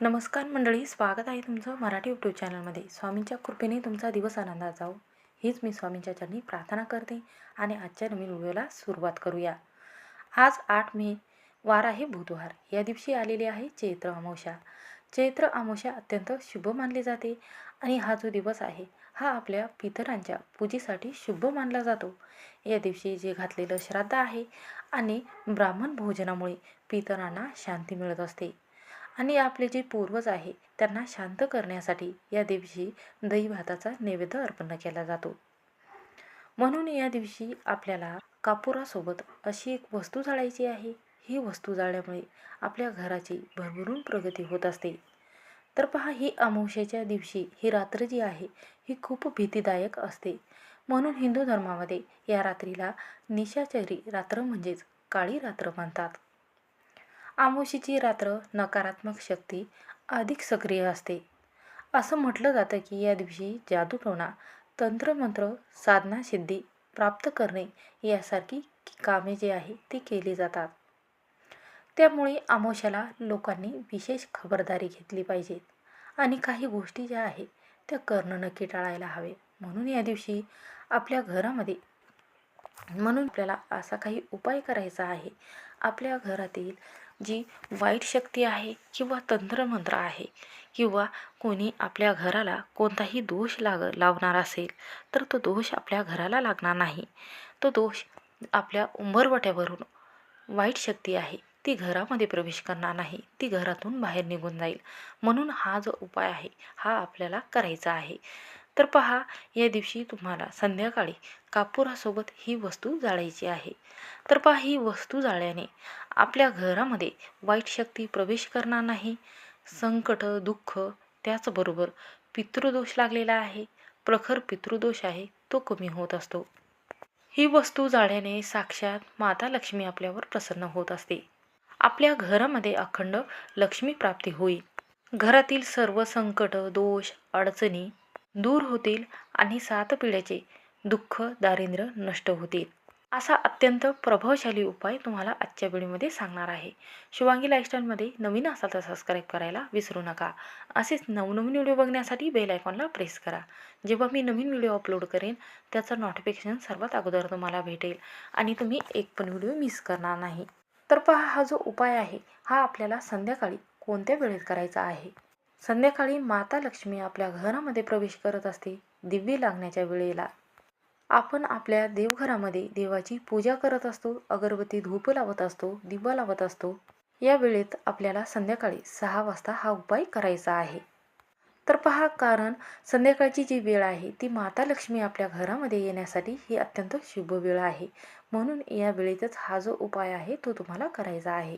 नमस्कार मंडळी स्वागत आहे तुमचं मराठी यूट्यूब चॅनलमध्ये स्वामींच्या कृपेने तुमचा दिवस आनंदात जाऊ हीच मी स्वामींच्या चरणी प्रार्थना करते आणि आजच्या नवीन व्हिडिओला सुरुवात करूया. आज आठ मे वार आहे बुधवार. या दिवशी आलेली आहे चैत्र अमावस्या. चैत्र अमावस्या अत्यंत शुभ मानली जाते आणि हा जो दिवस आहे हा आपल्या पितरांच्या पूजेसाठी शुभ मानला जातो. या दिवशी जे घातलेलं श्राद्ध आहे आणि ब्राह्मण भोजनामुळे पितरांना शांती मिळत असते. आणि आपले जे पूर्वज आहे त्यांना शांत करण्यासाठी या दिवशी दही भाताचा नैवेद्य अर्पण केला जातो. म्हणून या दिवशी आपल्याला कापुरासोबत अशी एक वस्तू जाळायची आहे. ही वस्तू जाळल्यामुळे आपल्या घराची भरभरून प्रगती होत असते. तर पहा ही अमावस्येच्या दिवशी ही रात्र जी आहे ही खूप भीतीदायक असते. म्हणून हिंदू धर्मामध्ये या रात्रीला निशाचरी रात्र म्हणजेच काळी रात्र म्हणतात. आमुशीची रात्र नकारात्मक शक्ती अधिक सक्रिय असते. असं म्हटलं जातं की या दिवशी जादूटोणा तंत्रमंत्र साधना सिद्धी प्राप्त करणे यासारखी कामे जी आहे ती केली जातात. त्यामुळे आमोशाला लोकांनी विशेष खबरदारी घेतली पाहिजेत आणि काही गोष्टी ज्या आहेत त्या करणं नक्की टाळायला हवे. म्हणून या दिवशी आपल्या घरामध्ये म्हणून आपल्याला असा काही उपाय करायचा आहे. आपल्या घरातील जी वाईट शक्ती आहे किंवा तंत्रमंत्र आहे किंवा कोणी आपल्या घराला कोणताही दोष लाग लावणार असेल तर तो दोष आपल्या घराला लागणार नाही. तो दोष आपल्या उंबरवट्यावरून वाईट शक्ती आहे ती घरामध्ये प्रवेश करणार नाही ती घरातून बाहेर निघून जाईल. म्हणून हा जो उपाय आहे हा आपल्याला करायचा आहे. तर पहा या दिवशी तुम्हाला संध्याकाळी कापुरासोबत ही वस्तू जाळायची आहे. तर पहा ही वस्तू जाळल्याने आपल्या घरामध्ये वाईट शक्ती प्रवेश करणार नाही. संकट दुःख त्याचबरोबर पितृदोष लागलेला आहे. प्रखर पितृदोष आहे तो कमी होत असतो. ही वस्तू जाळ्याने साक्षात माता लक्ष्मी आपल्यावर प्रसन्न होत असते. आपल्या घरामध्ये अखंड लक्ष्मी प्राप्ती होईल. घरातील सर्व संकट दोष अडचणी दूर होतील आणि सात पिढ्याचे दुःख दारिद्र्य नष्ट होतील. असा अत्यंत प्रभावशाली उपाय तुम्हाला आजच्या वेळेमध्ये सांगणार आहे. शिवांगी लाईफस्टाईलमध्ये नवीन असाल तर सबस्क्राईब करायला विसरू नका. असेच नवनवीन व्हिडिओ बघण्यासाठी बेल आयकॉनला प्रेस करा. जेव्हा मी नवीन व्हिडिओ अपलोड करेन त्याचं नोटिफिकेशन सर्वात अगोदर तुम्हाला भेटेल आणि तुम्ही एक पण व्हिडिओ मिस करणार नाही. तर पहा हा जो उपाय आहे हा आपल्याला संध्याकाळी कोणत्या वेळेत करायचा आहे? संध्याकाळी माता लक्ष्मी आपल्या घरामध्ये प्रवेश करत असते दिव्य लागण्याच्या वेळेला. आपण आपल्या देवघरामध्ये देवाची पूजा करत असतो अगरबत्ती धूप लावत असतो दिवा लावत असतो. या वेळेत आपल्याला संध्याकाळी सहा वाजता हा उपाय करायचा आहे. तर पहा कारण संध्याकाळची जी वेळ आहे ती माता लक्ष्मी आपल्या घरामध्ये येण्यासाठी ही अत्यंत शुभ वेळ आहे. म्हणून या वेळेतच हा जो उपाय आहे तो तुम्हाला करायचा आहे.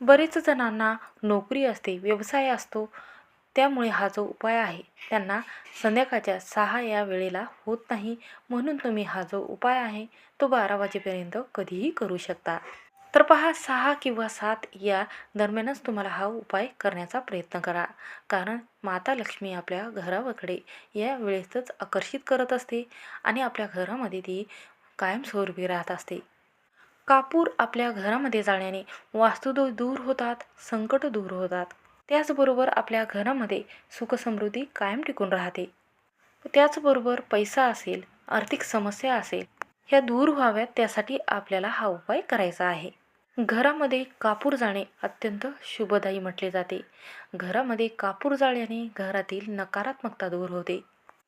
बरेच जणांना नोकरी असते व्यवसाय असतो त्यामुळे हा जो उपाय आहे त्यांना संध्याकाळच्या सहा या वेळेला होत नाही. म्हणून तुम्ही हा जो उपाय आहे तो बारा वाजेपर्यंत कधीही करू शकता. तर पहा सहा किंवा सात या दरम्यानच तुम्हाला हा उपाय करण्याचा प्रयत्न करा. कारण माता लक्ष्मी आपल्या घराकडे या वेळेसच आकर्षित करत असते आणि आपल्या घरामध्ये ती कायमस्वरूपी राहत असते. कापूर आपल्या घरामध्ये जाण्याने वास्तुदोष दूर होतात संकट दूर होतात. त्याचबरोबर आपल्या घरामध्ये सुखसमृद्धी कायम टिकून राहते. त्याचबरोबर पैसा असेल आर्थिक समस्या असेल ह्या दूर व्हाव्यात त्यासाठी आपल्याला हा उपाय करायचा आहे. घरामध्ये कापूर जाणे अत्यंत शुभदायी म्हटले जाते. घरामध्ये कापूर जाळल्याने घरातील नकारात्मकता दूर होते.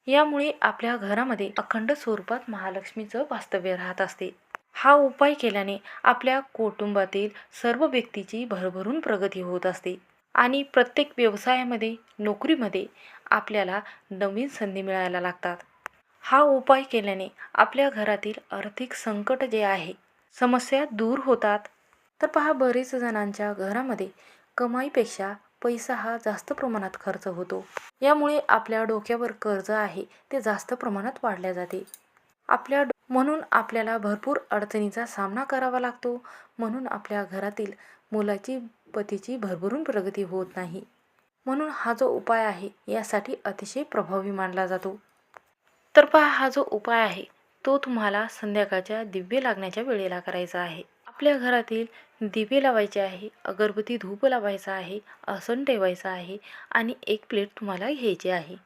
यामुळे आपल्या घरामध्ये अखंड स्वरूपात महालक्ष्मीचं वास्तव्य राहत असते. हा उपाय केल्याने आपल्या कुटुंबातील सर्व व्यक्तीची भरभरून प्रगती होत असते आणि प्रत्येक व्यवसायामध्ये नोकरीमध्ये आपल्याला नवीन संधी मिळायला लागतात. हा उपाय केल्याने आपल्या घरातील आर्थिक संकट जे आहे समस्या दूर होतात. तर पहा बरेच जणांच्या घरामध्ये कमाईपेक्षा पैसा हा जास्त प्रमाणात खर्च होतो. यामुळे आपल्या डोक्यावर कर्ज आहे ते जास्त प्रमाणात वाढल्या जाते. आपल्या म्हणून आपल्याला भरपूर अडचणीचा सामना करावा लागतो. म्हणून आपल्या घरातील मुलाची पतीची भरभरून प्रगती होत नाही. म्हणून हा जो उपाय आहे यासाठी अतिशय प्रभावी मानला जातो. तर पहा हा जो उपाय आहे तो तुम्हाला संध्याकाळच्या दिव्य लागण्याच्या वेळेला करायचा आहे. आपल्या घरातील दिवे लावायचे आहे अगरबत्ती धूप लावायचा आहे आसन ठेवायचं आहे आणि एक प्लेट तुम्हाला घ्यायची आहे.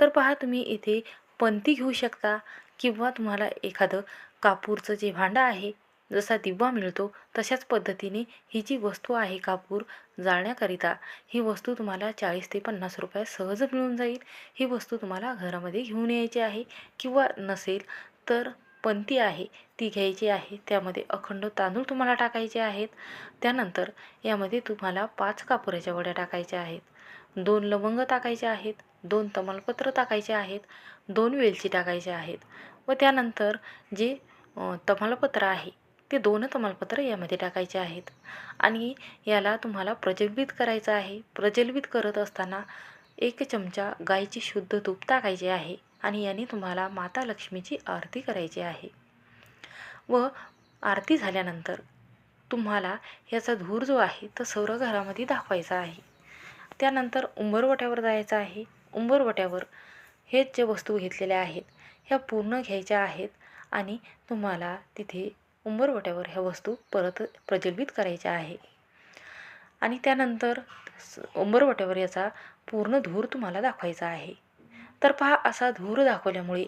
तर पहा तुम्ही इथे पंती घेऊ शकता किंवा तुम्हाला एखादं कापूरचं जे भांडं आहे जसा दिवा मिळतो तशाच पद्धतीने ही जी वस्तू आहे कापूर जाळण्याकरिता ही वस्तू तुम्हाला चाळीस ते पन्नास रुपयात सहज मिळून जाईल. ही वस्तू तुम्हाला घरामध्ये घेऊन यायची आहे किंवा नसेल तर पंती आहे ती घ्यायची आहे त्यामध्ये अखंड तांदूळ तुम्हाला टाकायचे आहेत. त्यानंतर यामध्ये तुम्हाला पाच कापुराच्या वड्या टाकायच्या आहेत. दोन लवंग टाकायचे आहेत दोन तमालपत्र टाकायचे आहेत दोन वेलची टाकायचे आहेत व त्यानंतर जे तमालपत्र आहे ते दोन तमालपत्र यामध्ये टाकायचे आहेत. आणि याला तुम्हाला प्रज्वलित करायचं आहे. प्रज्वलित करत असताना एक चमचा गायीचे शुद्ध तूप टाकायचे आहे आणि याने तुम्हाला माता लक्ष्मीची आरती करायची आहे. व आरती झाल्यानंतर तुम्हाला याचा धूर जो आहे तो सर्व घरामध्ये दाखवायचा आहे. त्यानंतर उंबरवट्यावर जायचं आहे. उंबरवट्यावर हेच जे वस्तू घेतलेल्या आहेत ह्या पूर्ण घ्यायच्या आहेत आणि तुम्हाला तिथे उंबरवट्यावर ह्या वस्तू परत प्रज्वलित करायच्या आहे. आणि त्यानंतर उंबरवट्यावर याचा पूर्ण धूर तुम्हाला दाखवायचा आहे. तर पहा असा धूर दाखवल्यामुळे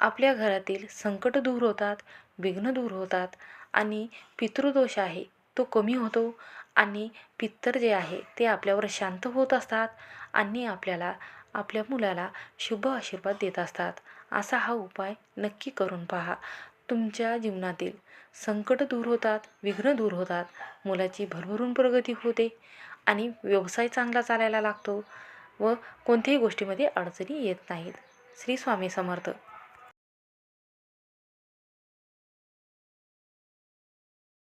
आपल्या घरातील संकट दूर होतात विघ्न दूर होतात आणि पितृदोष आहे तो कमी होतो आणि पित्तर जे आहे ते आपल्यावर शांत होत असतात आणि आपल्याला आपल्या मुलाला शुभ आशीर्वाद देत असतात. असा हा उपाय नक्की करून पहा. तुमच्या जीवनातील संकट दूर होतात विघ्न दूर होतात मुलाची भरभरून प्रगती होते आणि व्यवसाय चांगला चालायला लागतो व कोणत्याही गोष्टीमध्ये अडचणी येत नाहीत. श्री स्वामी समर्थ.